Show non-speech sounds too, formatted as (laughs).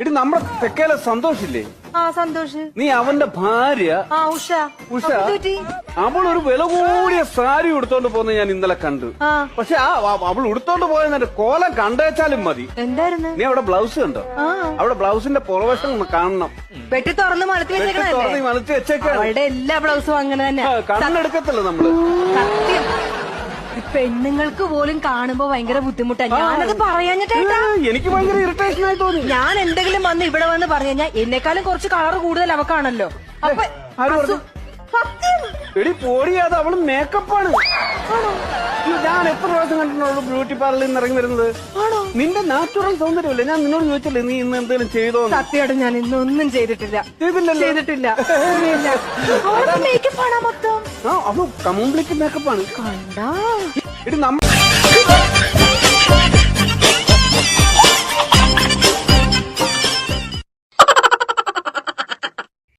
ഇടി നമ്മുടെ തെക്കേലെ സന്തോഷില്ലേ? ആ സന്തോഷ്. നീ അവന്റെ ഭാര്യ. ആ ഉഷ. ഉഷ? അവൾ ഒരു വില കൂടിയ സാരി ഉടുത്തോണ്ട് പോകുന്നത് ഞാൻ ഇന്നലെ കണ്ടു. പക്ഷെ ആ അവൾ ഉടുത്തോണ്ട് പോയതിന്റെ കോലം കണ്ടേച്ചാലും മതി. എന്തായിരുന്നു? നീ അവിടെ ബ്ലൗസ് കണ്ടോ? അവിടെ ബ്ലൗസിന്റെ പുറവശം കാണണം. വെട്ടി തുറന്ന് തുറന്ന് മലത്തി വെച്ചേക്കാണ്. എല്ലാ ബ്ലൗസും അങ്ങനെ തന്നെ. കണ്ണെടുക്കത്തില്ല നമ്മൾ. സത്യം. പെണ്ണുങ്ങൾക്ക് പോലും കാണുമ്പോ ഭയങ്കര ബുദ്ധിമുട്ടാണ് ഞാനത് പറയാഞ്ഞിട്ടേട്ടാ. എനിക്ക് ഭയങ്കര ഇറിറ്റേഷൻ ആയി തോന്നി. ഞാൻ എന്തെങ്കിലും വന്ന് ഇവിടെ വന്ന് പറഞ്ഞു കഴിഞ്ഞാൽ എന്നെക്കാളും കുറച്ച് കളർ കൂടുതൽ അവക്കാണല്ലോ. അപ്പൊ ആര് പറഞ്ഞു? സത്യം എടി പോടിയാത് അവൾ മേക്കപ്പാണ് ഞാൻ എത്ര പ്രാവശ്യം കണ്ടിട്ടുള്ളൂ ബ്യൂട്ടി പാർലറിൽ നിന്ന് ഇറങ്ങി വരുന്നത്? ആണോ? നിന്റെ നാച്ചുറൽ സൗന്ദര്യമല്ല? ഞാൻ നിന്നോട് ചോദിച്ചില്ല നീ ഇന്ന് എന്തെങ്കിലും ചെയ്തോ സത്യമായിട്ട് ഞാൻ ഇന്നൊന്നും ചെയ്തിട്ടില്ല. ചെയ്തില്ലല്ലോ? ചെയ്തിട്ടില്ല. (laughs) മൊത്തം? ആ അവൾ കംപ്ലീറ്റ് മേക്കപ്പാണ് കണ്ടാ. എടി നമ്മ